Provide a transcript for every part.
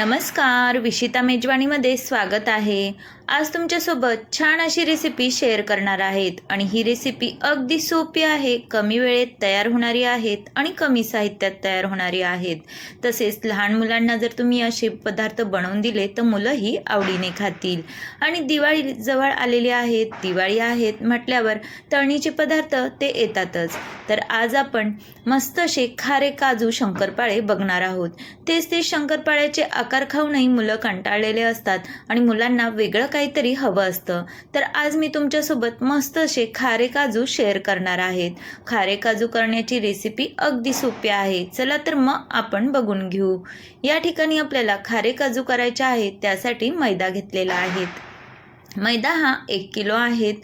नमस्कार विशिता मेजवानीमध्ये स्वागत आहे. आज तुमच्यासोबत छान अशी रेसिपी शेअर करणार आहेत. आणि ही रेसिपी अगदी सोपी आहे कमी वेळेत तयार होणारी आहेत आणि कमी साहित्यात तयार होणारी आहेत. तसेच लहान मुलांना जर तुम्ही असे पदार्थ बनवून दिले तर मुलंही आवडीने खातील. आणि दिवाळी जवळ आलेली आहेत दिवाळी आहेत म्हटल्यावर तळणीचे पदार्थ ते येतातच. तर आज आपण मस्त असे खारे काजू शंकरपाळे बघणार आहोत. तेच ते शंकरपाळ्याचे आकार खाऊनही मुलं कंटाळलेले असतात आणि मुलांना वेगळं काहीतरी हवं असतं. तर आज मी तुमच्यासोबत मस्त असे खारे काजू शेअर करणार आहेत. खारे काजू करण्याची रेसिपी अगदी सोपी आहे. चला तर मग आपण बघून घेऊ. या ठिकाणी आपल्याला खारे काजू करायचे आहेत. त्यासाठी मैदा घेतलेला आहेत मैदा हा एक किलो आहेत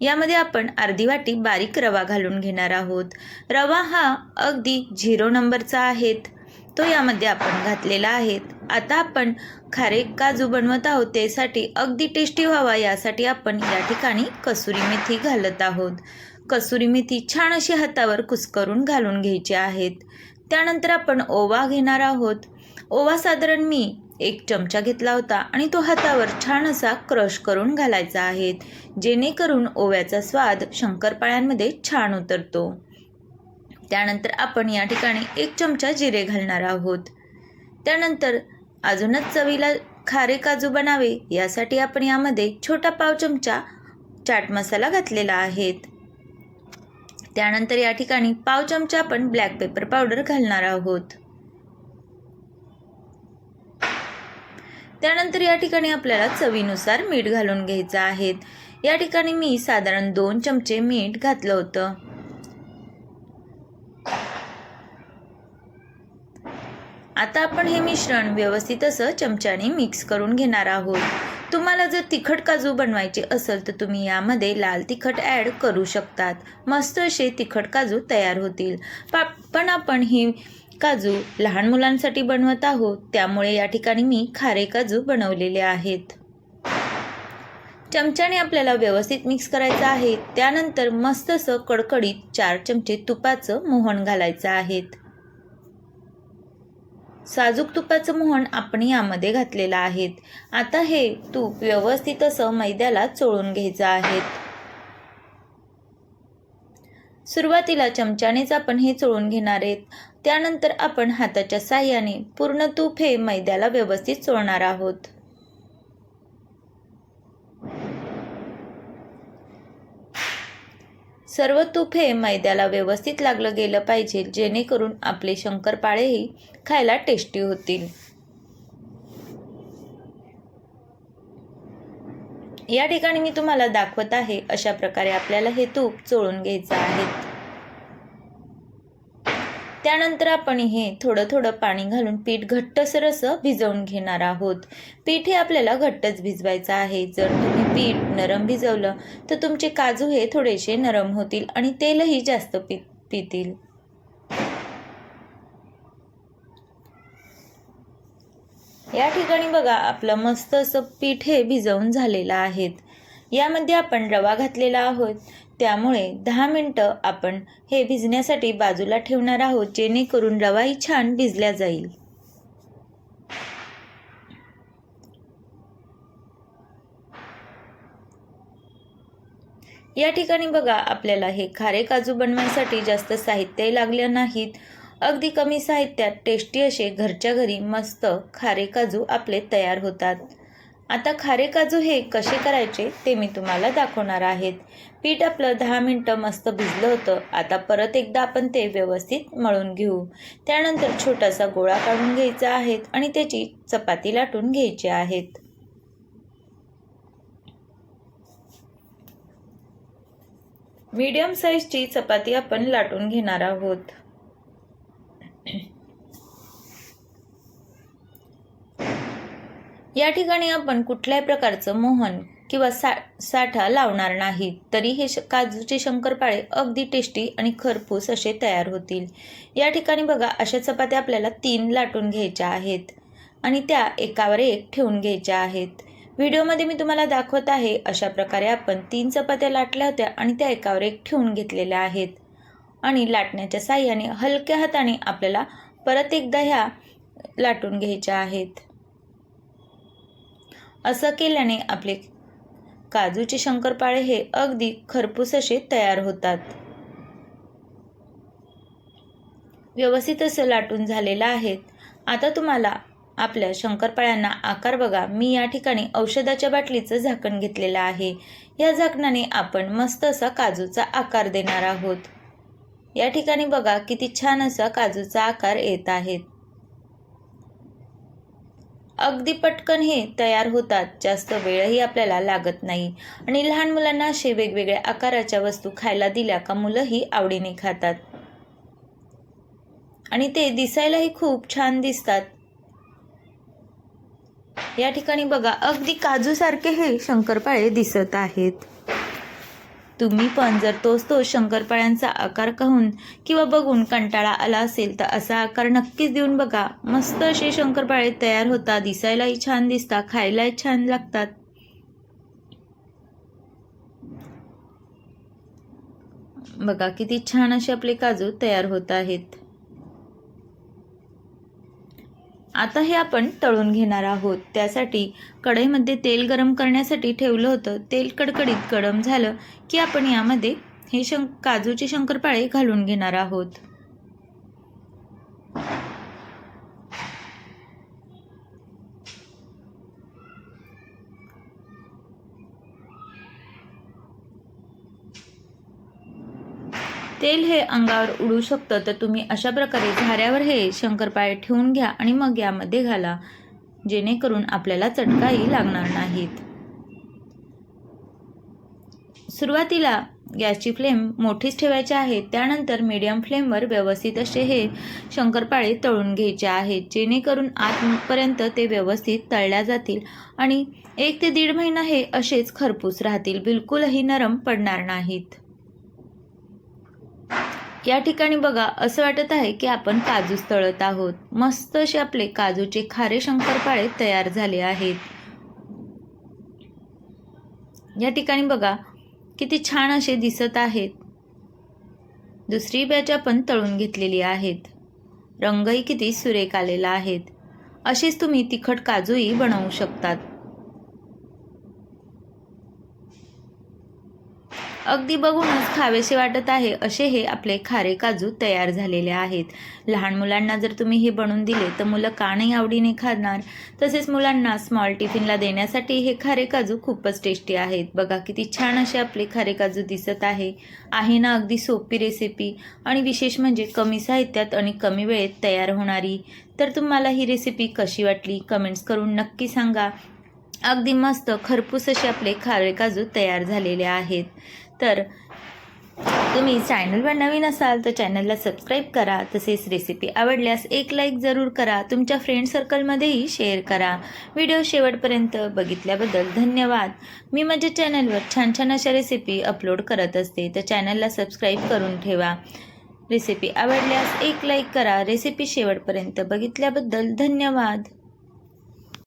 यामध्ये आपण अर्धी वाटी बारीक रवा घालून घेणार आहोत. रवा हा अगदी झिरो नंबरचा आहेत तो यामध्ये आपण घातलेला आहे आता आपण खारे काजू बनवत आहोत त्यासाठी अगदी टेस्टी व्हावा यासाठी आपण या ठिकाणी कसुरी मेथी घालत आहोत. कसुरी मेथी छान अशी हातावर कुस्करून घालून घ्यायची आहेत. त्यानंतर आपण ओवा घेणार आहोत. ओवा साधारण मी एक चमचा घेतला होता आणि तो हातावर छान असा क्रश करून घालायचा आहे जेणेकरून ओव्याचा स्वाद शंकरपाळ्यांमध्ये छान उतरतो. त्यानंतर आपण या ठिकाणी एक चमचा जिरे घालणार आहोत. त्यानंतर अजूनच चवीला खारे काजू बनावे यासाठी आपण यामध्ये छोटा पाव चमचा चाट मसाला घातलेला आहेत. त्यानंतर या ठिकाणी पाव चमचा आपण ब्लॅक पेपर पावडर घालणार आहोत. त्यानंतर या ठिकाणी आपल्याला चवीनुसार मीठ घालून घ्यायचं आहे. या ठिकाणी मी साधारण दोन चमचे मीठ घातलं होतं. आता आपण हे मिश्रण व्यवस्थित असं चमच्याने मिक्स करून घेणार आहोत. तुम्हाला जर तिखट काजू बनवायचे असेल तर तुम्ही यामध्ये लाल तिखट ॲड करू शकतात. मस्त असे तिखट काजू तयार होतील. पा पण आपण हे काजू लहान मुलांसाठी बनवत आहोत. त्यामुळे या ठिकाणी मी खारे काजू बनवलेले आहेत. चमच्याने आपल्याला व्यवस्थित मिक्स करायचं आहे. त्यानंतर मस्त असं कडकडीत चार चमचे तुपाचं मोहन घालायचं आहेत साजूक तुपाचं मोहन आपण यामध्ये घातलेलं आहे आता हे तूप व्यवस्थित असं मैद्याला चोळून घ्यायचं आहे. सुरुवातीला चमच्यानेच आपण हे चोळून घेणार आहेत. त्यानंतर आपण हाताच्या साह्याने पूर्ण तूप हे मैद्याला व्यवस्थित चोळणार आहोत. सर्व तूप हे मैद्याला व्यवस्थित लागलं गेलं पाहिजे जेणेकरून आपले शंकरपाळेही खायला टेस्टी होतील. या ठिकाणी मी तुम्हाला दाखवत आहे अशा प्रकारे आपल्याला हे तूप चोळून घ्यायचं आहे. त्यानंतर आपण हे थोडं थोडं पाणी घालून पीठ घट्टसर असं भिजवून घेणार आहोत. पीठ हे आपल्याला घट्टच भिजवायचं आहे. जर तुम्ही पीठ नरम भिजवलं तर तुमचे काजू हे थोडेसे नरम होतील आणि तेलही जास्त पी पितील. या ठिकाणी बघा आपलं मस्त असं पीठ हे भिजवून झालेलं आहेत यामध्ये आपण रवा घातलेला आहोत. त्यामुळे दहा मिनटं आपण हे भिजण्यासाठी बाजूला ठेवणार आहोत जेणेकरून रवाही छान भिजल्या जाईल. या ठिकाणी बघा आपल्याला हे खारे काजू बनवण्यासाठी जास्त साहित्यही लागले नाहीत. अगदी कमी साहित्यात टेस्टी असे घरच्या घरी मस्त खारे काजू आपले तयार होतात. आता खारे काजू हे कसे करायचे ते मी तुम्हाला दाखवणार आहेत. पीठ आपलं दहा मिनटं मस्त भिजलं होतं. आता परत एकदा आपण ते व्यवस्थित मळून घेऊ. त्यानंतर छोटासा गोळा काढून घ्यायचा आहे आणि त्याची चपाती लाटून घ्यायची आहेत. मीडियम साईजची चपाती आपण लाटून घेणार आहोत. या ठिकाणी आपण कुठल्याही प्रकारचं मोहन किंवा सा साठा लावणार नाहीत तरी हे श काजूचे शंकरपाळे अगदी टेस्टी आणि खरपूस असे तयार होतील. या ठिकाणी बघा अशा चपात्या आपल्याला तीन लाटून घ्यायच्या आहेत आणि त्या एकावर एक ठेवून घ्यायच्या आहेत. व्हिडिओमध्ये मी तुम्हाला दाखवत आहे अशा प्रकारे आपण तीन चपात्या लाटल्या होत्या आणि त्या एकावर एक ठेवून घेतलेल्या आहेत. आणि लाटण्याच्या साह्याने हलक्या हाताने आपल्याला परत एकदा ह्या लाटून घ्यायच्या आहेत. असं केल्याने आपले काजूचे शंकरपाळे हे अगदी खरपूस असे तयार होतात. व्यवस्थित असं लाटून झालेलं आहेत आता तुम्हाला आपल्या शंकरपाळ्यांना आकार बघा. मी या ठिकाणी औषधाच्या बाटलीचं झाकण घेतलेलं आहे. या झाकणाने आपण मस्त असा काजूचा आकार देणार आहोत. या ठिकाणी बघा किती छान असा काजूचा आकार येत आहेत अगदी पटकन हे तयार होतात. जास्त वेळही आपल्याला लागत नाही. आणि लहान मुलांना असे वेगवेगळ्या आकाराच्या वस्तू खायला दिल्या का मुलंही आवडीने खातात. आणि ते दिसायलाही खूप छान दिसतात. या ठिकाणी बघा अगदी काजूसारखे हे शंकरपाळे दिसत आहेत. तुम्ही पण जर तोच तो शंकरपाळ्यांचा आकार कहून किंवा बघून कंटाळा आला असेल तर असा आकार नक्कीच देऊन बघा. मस्त असे शंकरपाळे तयार होतात दिसायलाही छान दिसतात खायलाही छान लागतात. बघा किती छान असे आपले काजू तयार होत आहेत. आता हे आपण तळून घेणार आहोत. त्यासाठी कढईमध्ये तेल गरम करण्यासाठी ठेवलं होतं. तेल कडकडीत गरम झालं की आपण यामध्ये हे शं काजूचे शंकरपाळे घालून घेणार आहोत. तेल हे अंगावर उडू शकतं तर तुम्ही अशा प्रकारे झाऱ्यावर हे शंकरपाळे ठेवून घ्या आणि मग यामध्ये घाला जेणेकरून आपल्याला चटकाही लागणार नाहीत. सुरुवातीला गॅसची फ्लेम मोठीच ठेवायची आहे त्यानंतर मीडियम फ्लेमवर व्यवस्थित असे हे शंकरपाळे तळून घ्यायचे आहेत जेणेकरून आतपर्यंत ते व्यवस्थित तळल्या जातील आणि एक ते दीड महिना हे असेच खरपूस राहतील बिलकुलही नरम पडणार नाहीत. या ठिकाणी बघा असं वाटत आहे की आपण काजूच तळत आहोत. मस्त असे आपले काजूचे खारे शंकरपाळे तयार झाले आहेत. या ठिकाणी बघा किती छान असे दिसत आहेत. दुसरी बॅच आपण तळून घेतलेली आहेत. रंगही किती सुरेख आलेला आहेत. असेच तुम्ही तिखट काजूही बनवू शकतात. अगदी बघूनच खावेसे वाटत आहे असे हे आपले खारे काजू तयार झालेले आहेत. लहान मुलांना जर तुम्ही हे बनवून दिले तर मुलं का नाही आवडीने खाणार. तसेच मुलांना स्मॉल टिफिनला देण्यासाठी हे खारे काजू खूपच टेस्टी आहेत. बघा किती छान असे आपले खारे काजू दिसत आहे. आहे ना अगदी सोपी रेसिपी आणि विशेष म्हणजे कमी साहित्यात आणि कमी वेळेत तयार होणारी. तर तुम्हाला ही रेसिपी कशी वाटली? कमेंट्स करून नक्की सांगा. अगदी मस्त खरपूस असे आपले खारे काजू तयार झालेले आहेत. तर तुम्ही चॅनलवर नवीन असाल तर चॅनलला सबस्क्राईब करा. तसेच रेसिपी आवडल्यास एक लाईक जरूर करा. तुमच्या फ्रेंड सर्कलमध्येही शेअर करा. व्हिडिओ शेवटपर्यंत बघितल्याबद्दल धन्यवाद. मी माझ्या चॅनलवर छान छान अशा रेसिपी अपलोड करत असते. तर चॅनलला सबस्क्राईब करून ठेवा. रेसिपी आवडल्यास एक लाईक करा. रेसिपी शेवटपर्यंत बघितल्याबद्दल धन्यवाद.